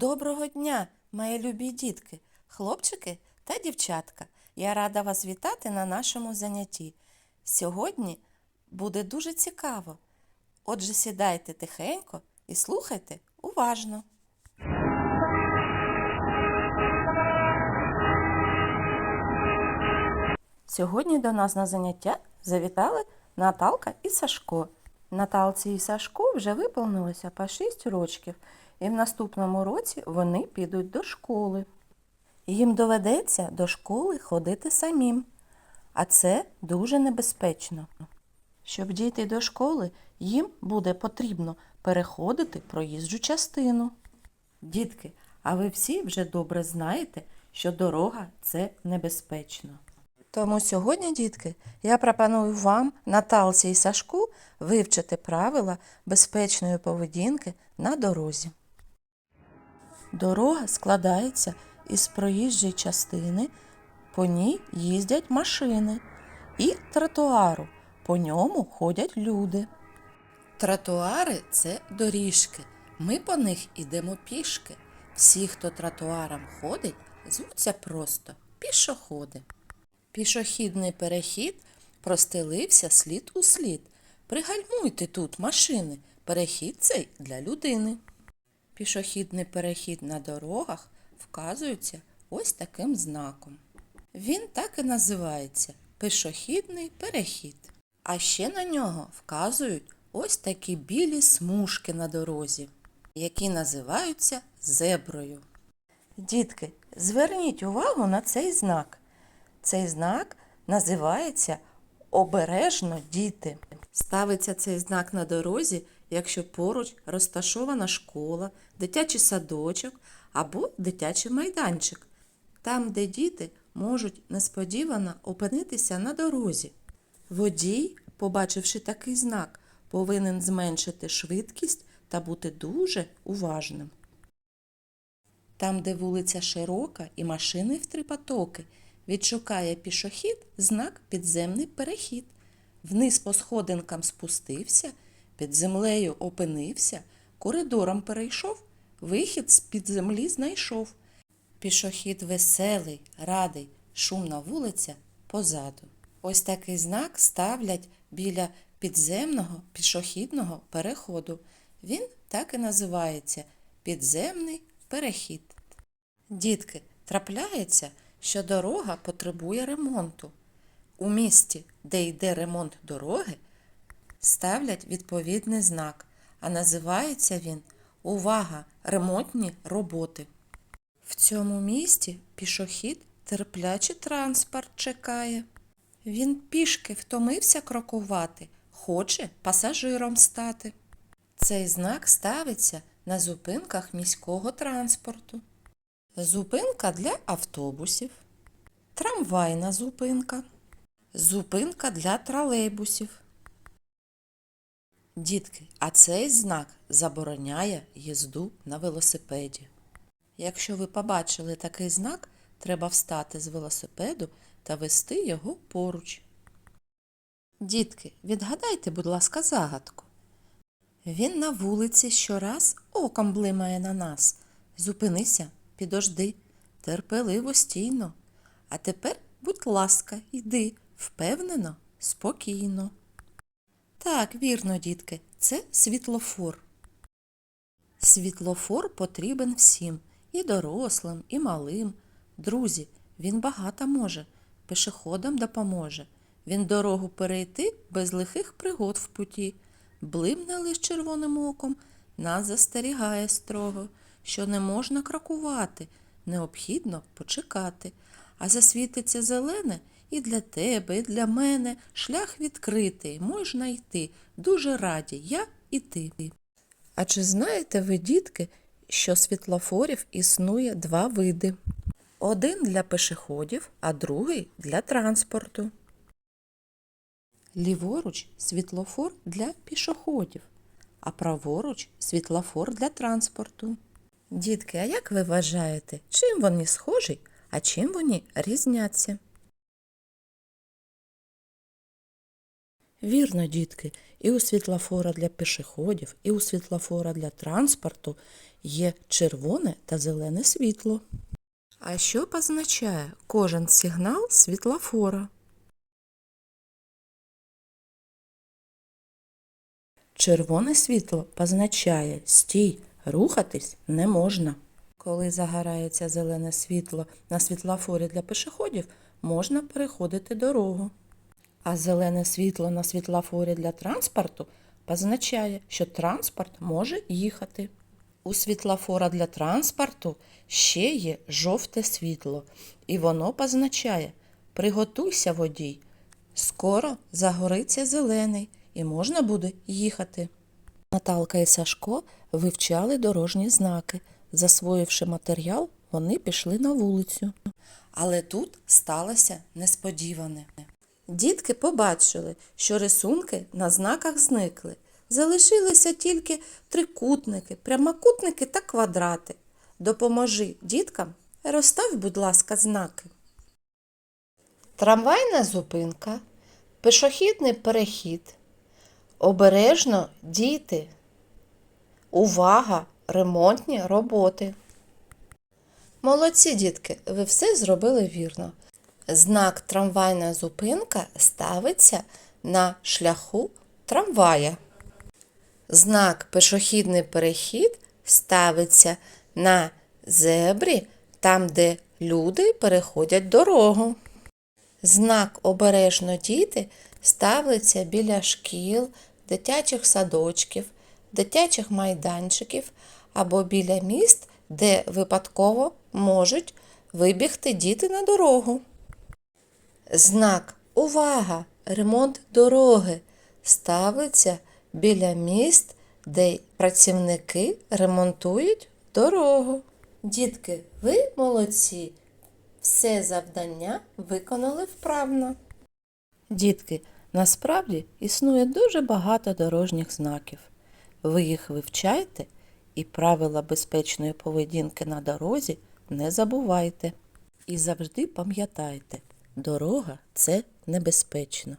Доброго дня, мої любі дітки, хлопчики та дівчатка. Я рада вас вітати на нашому занятті. Сьогодні буде дуже цікаво. Отже, сідайте тихенько і слухайте уважно. Сьогодні до нас на заняття завітали Наталка і Сашко. Наталці і Сашку вже виповнилося по 6 рочків, і в наступному році вони підуть до школи. Їм доведеться до школи ходити самим, а це дуже небезпечно. Щоб дійти до школи, їм буде потрібно переходити проїжджу частину. Дітки, а ви всі вже добре знаєте, що дорога це небезпечно. Тому сьогодні, дітки, я пропоную вам, Наталці і Сашку, вивчити правила безпечної поведінки на дорозі. Дорога складається із проїжджої частини, по ній їздять машини, і тротуару, по ньому ходять люди. Тротуари це доріжки. Ми по них ідемо пішки. Всі, хто тротуаром ходить, звуться просто пішоходи. Пішохідний перехід простелився слід у слід. Пригальмуйте тут машини. Перехід цей для людини. Пішохідний перехід на дорогах вказується ось таким знаком. Він так і називається пішохідний перехід. А ще на нього вказують ось такі білі смужки на дорозі, які називаються зеброю. Дітки, зверніть увагу на цей знак. Цей знак називається обережно діти. Ставиться цей знак на дорозі, якщо поруч розташована школа, дитячий садочок або дитячий майданчик, там, де діти можуть несподівано опинитися на дорозі. Водій, побачивши такий знак, повинен зменшити швидкість та бути дуже уважним. Там, де вулиця широка і машини в три потоки, відшукає пішохід знак підземний перехід. Вниз по сходинкам спустився, під землею опинився, коридором перейшов, вихід з-під землі знайшов. Пішохід веселий, радий, шумна вулиця позаду. Ось такий знак ставлять біля підземного пішохідного переходу. Він так і називається підземний перехід. Дітки, трапляється, що дорога потребує ремонту. У місті, де йде ремонт дороги, ставлять відповідний знак, а називається він Увага! Ремонтні роботи. В цьому місті пішохід терплячий транспорт чекає. Він пішки втомився крокувати, хоче пасажиром стати. Цей знак ставиться на зупинках міського транспорту. Зупинка для автобусів, трамвайна зупинка, зупинка для тролейбусів. Дітки, а цей знак забороняє їзду на велосипеді. Якщо ви побачили такий знак, треба встати з велосипеду та вести його поруч. Дітки, відгадайте, будь ласка, загадку. Він на вулиці щораз оком блимає на нас. Зупинися, підожди, терпеливо стійно. А тепер, будь ласка, йди, впевнено, спокійно. Так, вірно, дітки, це світлофор. Світлофор потрібен всім, і дорослим, і малим. Друзі, він багато може, пешеходам допоможе. Він дорогу перейти без лихих пригод в путі. Блимне лиш червоним оком, нас застерігає строго, що не можна крокувати, необхідно почекати. А засвітиться зелене і для тебе, і для мене шлях відкритий, можна йти. Дуже раді я і ти. А чи знаєте ви, дітки, що світлофорів існує два види? Один для пешеходів, а другий для транспорту. Ліворуч світлофор для пішоходів, а праворуч світлофор для транспорту. Дітки, а як ви вважаєте, чим вони схожі, а чим вони різняться? Вірно, дітки, і у світлофора для пішоходів, і у світлофора для транспорту є червоне та зелене світло. А що позначає кожен сигнал світлофора? Червоне світло позначає стій, рухатись не можна. Коли загорається зелене світло на світлофорі для пішоходів, можна переходити дорогу. А зелене світло на світлофорі для транспорту позначає, що транспорт може їхати. У світлофора для транспорту ще є жовте світло, і воно позначає Приготуйся, водій. Скоро загориться зелений і можна буде їхати. Наталка і Сашко вивчали дорожні знаки. Засвоївши матеріал, вони пішли на вулицю. Але тут сталося несподіване. Дітки побачили, що рисунки на знаках зникли. Залишилися тільки трикутники, прямокутники та квадрати. Допоможи діткам, розстав, будь ласка, знаки. Трамвайна зупинка, пішохідний перехід. Обережно діти. Увага! Ремонтні роботи. Молодці, дітки, ви все зробили вірно. Знак трамвайна зупинка ставиться на шляху трамвая. Знак пішохідний перехід ставиться на зебрі, там, де люди переходять дорогу. Знак обережно діти ставиться біля шкіл, дитячих садочків, дитячих майданчиків або біля міст, де випадково можуть вибігти діти на дорогу. Знак Увага! Ремонт дороги ставиться біля міст, де працівники ремонтують дорогу. Дітки, ви молодці! Все завдання виконали вправно. Дітки, насправді існує дуже багато дорожніх знаків. Ви їх вивчайте і правила безпечної поведінки на дорозі не забувайте. І завжди пам'ятайте, дорога це небезпечно.